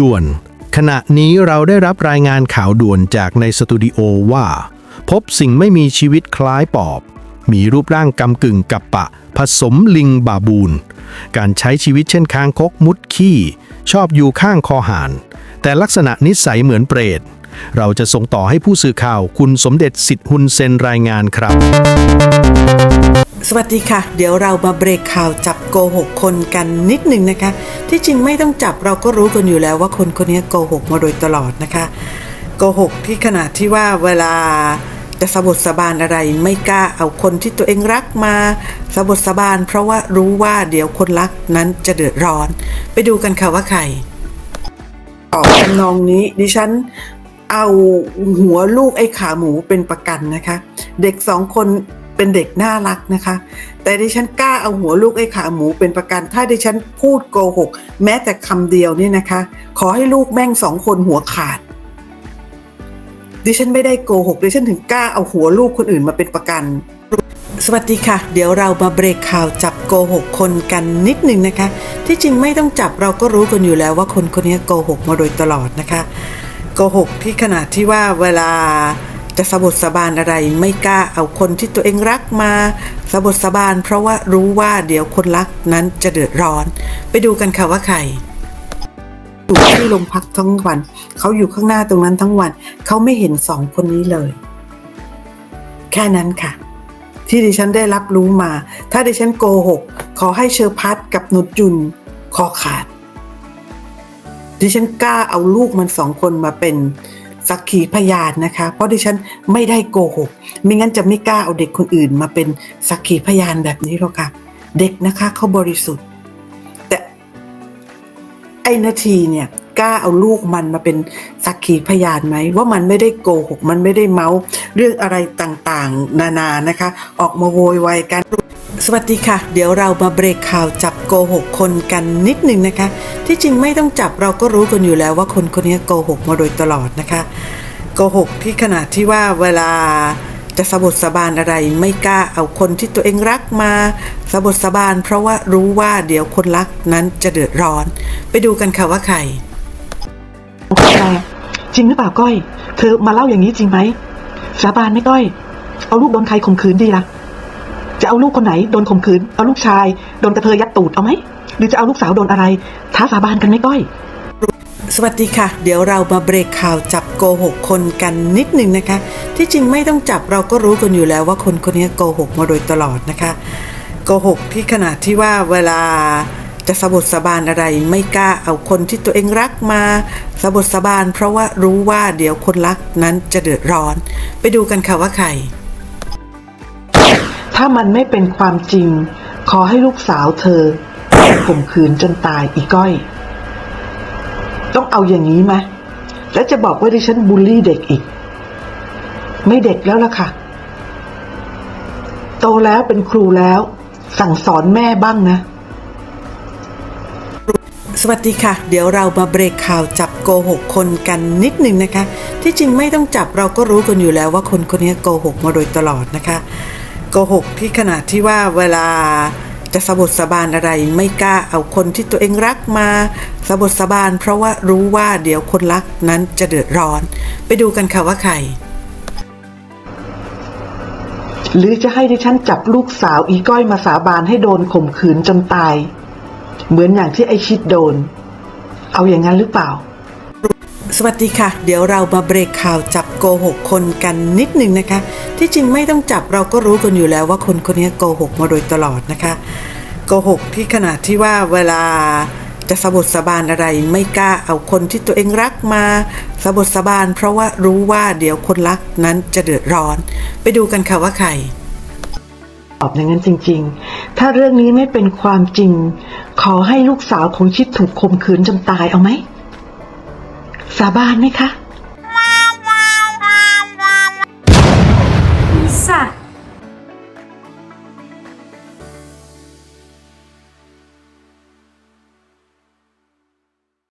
ด่วน ขณะนี้เราได้รับรายงานข่าวด่วนจากในสตูดิโอว่า พบสิ่งไม่มีชีวิตคล้ายปอบ มีรูปร่างกำกึ่งกับปะ ผสมลิงบาบูน การใช้ชีวิตเช่นคางคกมุดขี้ ชอบอยู่ข้างคอหาน แต่ลักษณะนิสัยเหมือนเปรต เราจะส่งต่อให้ผู้สื่อข่าวคุณสมเด็จสิทธิ์ฮุนเซนรายงานครับ สวัสดีค่ะ เดี๋ยวเรามาเบรกข่าวจับโกหกคนกันนิดหนึ่งนะคะ ที่จริงไม่ต้องจับเราก็รู้กันอยู่แล้วว่าคนคนนี้โกหกมาโดยตลอดนะคะโกหกที่ขนาดที่ว่าเวลาจะสะบดสะบานอะไรไม่กล้าเอาคนที่ตัวเองรักมาสะบดสะบาน เพราะว่ารู้ว่าเดี๋ยวคนรักนั้นจะเดือดร้อน ไปดูกันค่ะว่าใครออกทำนองนี้ดิฉันเอาหัวลูกไอ้ขาหมูเป็นประกันนะคะ เด็กสองคน เป็นเด็กน่ารักนะคะ แต่ดิฉันกล้าเอาหัวลูกไอ้ขาหมูเป็นประกันถ้าดิฉันพูดโกหก แม้แต่คำเดียวนี่นะคะ ขอให้ลูกแม่งสองคนหัวขาด ดิฉันไม่ได้โกหกดิฉันถึงกล้าเอาหัวลูกคนอื่นมาเป็นประกันสวัสดีค่ะ เดี๋ยวเรามาเบรกข่าวจับโกหกคนกันนิดหนึ่งนะคะ ที่จริงไม่ต้องจับเราก็รู้กันอยู่แล้วว่าคนคนนี้โกหกมาโดยตลอดนะคะโกหกที่ขนาดที่ว่าเวลา จะสะบดสะบานอะไรไม่กล้าเอาคนที่ตัวเองรักมาสะบดสะบาน เพราะว่ารู้ว่าเดี๋ยวคนรักนั้นจะเดือดร้อน ไปดูกันค่ะว่าใครอยู่ที่โรงพักทั้งวัน เขาอยู่ข้างหน้าตรงนั้นทั้งวัน เขาไม่เห็นสองคนนี้เลย แค่นั้นค่ะ ที่ดิฉันได้รับรู้มา ถ้าดิฉันโกหก ขอให้เชอพัดกับนุชจุนคอขาดดิฉันกล้าเอาลูกมันสองคนมาเป็น สักขีพยานนะคะ เพราะดิฉันไม่ได้โกหก ไม่งั้นจะไม่กล้าเอาเด็กคนอื่นมาเป็นสักขีพยานแบบนี้หรอกค่ะ เด็กนะคะเขาบริสุทธิ์ แต่ไอ้นาทีเนี่ยกล้าเอาลูกมันมาเป็นสักขีพยานไหมว่ามันไม่ได้โกหก มันไม่ได้เมาส์เรื่องอะไรต่างๆ นานานะคะ ออกมาโวยวายกัน สวัสดีค่ะ เดี๋ยวเรามาเบรกข่าวจับโกหกคนกันนิดหนึ่งนะคะ ที่จริงไม่ต้องจับเราก็รู้กันอยู่แล้วว่าคนคนนี้โกหกมาโดยตลอดนะคะโกหกที่ขนาดที่ว่าเวลาจะสะบดสะบานอะไรไม่กล้าเอาคนที่ตัวเองรักมาสะบดสะบาน เพราะว่ารู้ว่าเดี๋ยวคนรักนั้นจะเดือดร้อน ไปดูกันค่ะว่าใครจริงหรือเปล่าก้อย เธอมาเล่าอย่างนี้จริงไหมสาบานไม่ก้อย เอาลูกโดนใครข่มขืนดีล่ะ จะเอาลูกคนไหนโดนข่มขืน เอาลูกชายโดนกระเทยยัดตูดเอาไหม หรือจะเอาลูกสาวโดนอะไร ท้าสาบานกันไหมก้อย สวัสดีค่ะ เดี๋ยวเรามาเบรกข่าวจับโกหกคนกันนิดหนึ่งนะคะ ที่จริงไม่ต้องจับเราก็รู้กันอยู่แล้วว่าคนคนนี้โกหกมาโดยตลอดนะคะโกหกที่ขนาดที่ว่าเวลาจะสะบดสะบานอะไรไม่กล้าเอาคนที่ตัวเองรักมาสะบดสะบาน เพราะว่ารู้ว่าเดี๋ยวคนรักนั้นจะเดือดร้อน ไปดูกันค่ะว่าใคร ถ้ามันไม่เป็นความจริง ขอให้ลูกสาวเธอข่มขืนจนตายอีก้อย ต้องเอาอย่างนี้ไหมแล้วจะบอกว่าดิฉันบูลลี่เด็กอีก ไม่เด็กแล้วล่ะค่ะ โตแล้วเป็นครูแล้ว สั่งสอนแม่บ้างนะ สวัสดีค่ะ เดี๋ยวเรามาเบรกข่าวจับโกหกคนกันนิดหนึ่งนะคะ ที่จริงไม่ต้องจับเราก็รู้กันอยู่แล้วว่าคนคนนี้โกหกมาโดยตลอดนะคะ โกหกที่ขนาดที่ว่าเวลาจะสะบดสะบานอะไรไม่กล้าเอาคนที่ตัวเองรักมาสะบดสะบาน เพราะว่ารู้ว่าเดี๋ยวคนรักนั้นจะเดือดร้อน ไปดูกันค่ะว่าใคร หรือจะให้ดิฉันจับลูกสาวอีก้อยมาสาบานให้โดนข่มขืนจนตาย เหมือนอย่างที่ไอชิดโดน เอาอย่างนั้นหรือเปล่า สวัสดีค่ะ เดี๋ยวเรามาเบรกข่าวจับโกหกคนกันนิดนึงนะคะ ที่จริงไม่ต้องจับเราก็รู้กันอยู่แล้วว่าคนคนนี้โกหกมาโดยตลอดนะคะโกหกที่ขนาดที่ว่าเวลาจะสะบดสะบานอะไรไม่กล้าเอาคนที่ตัวเองรักมาสะบดสะบาน เพราะว่ารู้ว่าเดี๋ยวคนรักนั้นจะเดือดร้อน ไปดูกันค่ะว่าใครตอบอย่างนั้นจริง ๆ ถ้าเรื่องนี้ไม่เป็นความจริง ขอให้ลูกสาวของชิดถูกข่มขืนจนตายเอาไหม สาบานไหมคะสัตว์